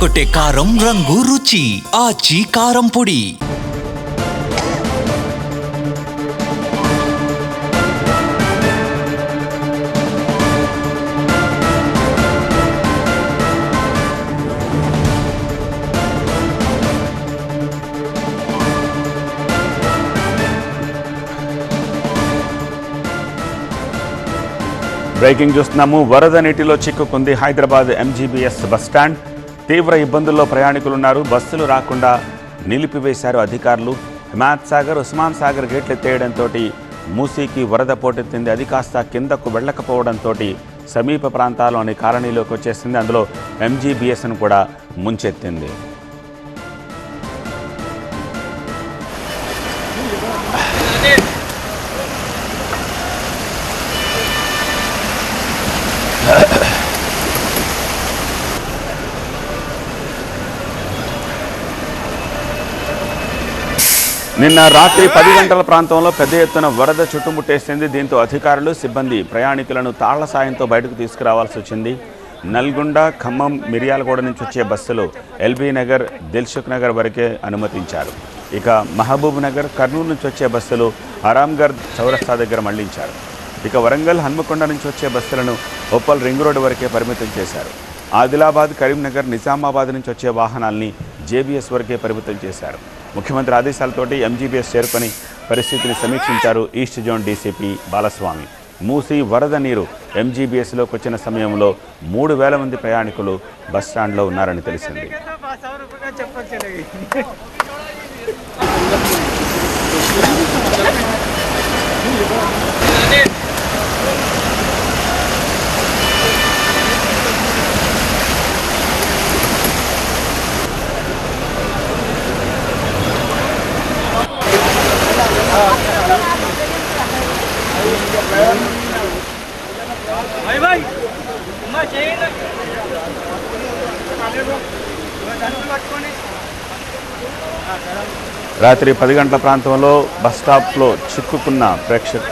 కొట్టే కారం రంగు రుచి ఆచి కారం పొడి. బ్రేకింగ్ చూస్తున్నాము. వరద నీటిలో చిక్కుకుంది హైదరాబాద్ ఎంజీబీఎస్ బస్టాండ్ తీవ్ర ఇబ్బందుల్లో ప్రయాణికులు ఉన్నారు బస్సులు రాకుండా నిలిపివేశారు అధికారులు. హిమాత్ సాగర్ ఉస్మాన్ సాగర్ గేట్లు ఎత్తేయడంతో మూసీకి వరద పోటెత్తింది. అది కాస్త కిందకు వెళ్ళకపోవడంతో సమీప ప్రాంతాల్లోని కాలనీలోకి వచ్చేసింది. అందులో ఎంజీబీఎస్ను కూడా ముంచెత్తింది. నిన్న రాత్రి పది గంటల ప్రాంతంలో పెద్ద ఎత్తున వరద చుట్టుముట్టేసింది. దీంతో అధికారులు సిబ్బంది ప్రయాణికులను తాళ్ళ సాయంతో బయటకు తీసుకురావాల్సి వచ్చింది. నల్గొండ ఖమ్మం మిర్యాలగూడ నుంచి వచ్చే బస్సులు ఎల్బీ నగర్ దిల్సుఖ్ నగర్ వరకే అనుమతించారు. ఇక మహబూబ్ నగర్ కర్నూలు నుంచి వచ్చే బస్సులు ఆరాంగర్ చౌరస్తా దగ్గర మళ్ళించారు. ఇక వరంగల్ హన్మకొండ నుంచి వచ్చే బస్సులను ఉప్పల్ రింగ్ రోడ్డు వరకే పరిమితం చేశారు. ఆదిలాబాద్ కరీంనగర్ నిజామాబాద్ నుంచి వచ్చే వాహనాల్ని జేబీఎస్ వరకే పరిమితం చేశారు. ముఖ్యమంత్రి ఆదేశాలతోటి ఎంజీబీఎస్ చేరుకొని పరిస్థితిని సమీక్షించారు east zone DCP Balaswamy. Musi వరద నీరు ఎంజీబీఎస్లోకి వచ్చిన సమయంలో మూడు వేల మంది ప్రయాణికులు బస్టాండ్లో ఉన్నారని తెలిసింది. भाई రాత్రి పది గంటల ప్రాంతంలో బస్ స్టాప్లో చిక్కుకున్న ప్రేక్షక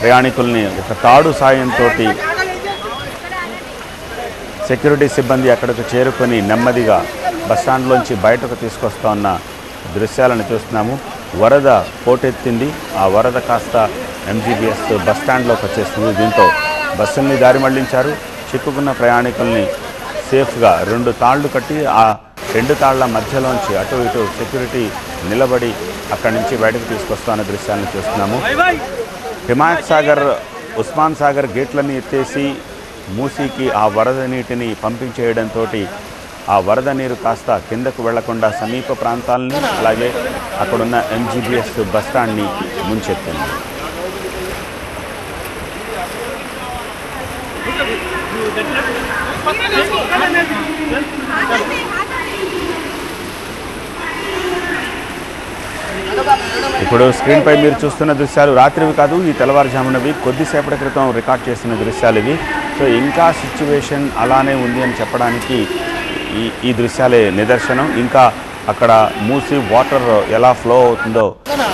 ప్రయాణికుల్ని ఒక తాడు సాయంతో సెక్యూరిటీ సిబ్బంది అక్కడకు చేరుకొని నెమ్మదిగా బస్టాండ్లోంచి బయటకు తీసుకొస్తా ఉన్న దృశ్యాలను చూస్తున్నాము. వరద పోటెత్తింది. ఆ వరద కాస్త ఎంజీబీఎస్ బస్ స్టాండ్లోకి వచ్చేస్తుంది దీంతో బస్సుల్ని దారి మళ్ళించారు. చిక్కుకున్న ప్రయాణికుల్ని సేఫ్గా రెండు తాళ్ళు కట్టి ఆ రెండు తాళ్ళ మధ్యలోంచి అటు ఇటు సెక్యూరిటీ నిలబడి అక్కడి నుంచి బయటకు తీసుకొస్తున్న దృశ్యాన్ని చూస్తున్నాము. హిమాయత్ సాగర్ ఉస్మాన్ సాగర్ గేట్లని ఎత్తేసి మూసీకి ఆ వరద నీటిని పంపించేయడంతో ఆ వరద నీరు కాస్త కిందకు వెళ్ళకుండా సమీప ప్రాంతాలను అలాగే అక్కడున్న ఎంజీబీఎస్ స్టాండ్ని ముంచెత్తింది. ఇప్పుడు స్క్రీన్పై మీరు చూస్తున్న దృశ్యాలు రాత్రివి కాదు ఈ తెల్లవారుజామునవి. కొద్దిసేపటి క్రితం రికార్డ్ చేసిన దృశ్యాలు ఇవి. సో ఇంకా సిచ్యువేషన్ అలానే ఉంది అని చెప్పడానికి ఈ ఈ దృశ్యాలే నిదర్శనం. ఇంకా అక్కడ మూసి వాటర్ ఎలా ఫ్లో అవుతుందో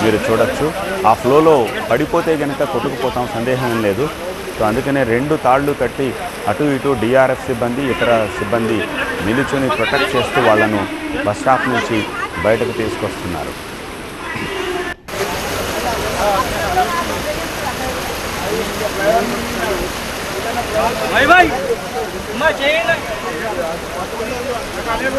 మీరు చూడొచ్చు. ఆ ఫ్లోలో పడిపోతే కనుక కొట్టుకుపోతాం సందేహం లేదు. సో అందుకనే రెండు తాళ్ళు కట్టి అటు ఇటు డిఆర్ఎఫ్ సిబ్బంది ఇతర సిబ్బంది నిలుచుని ప్రొటెక్ట్ చేస్తూ వాళ్ళను బస్ స్టాప్ నుంచి బయటకు తీసుకొస్తున్నారు भाई भाई అమ్మా చేయండి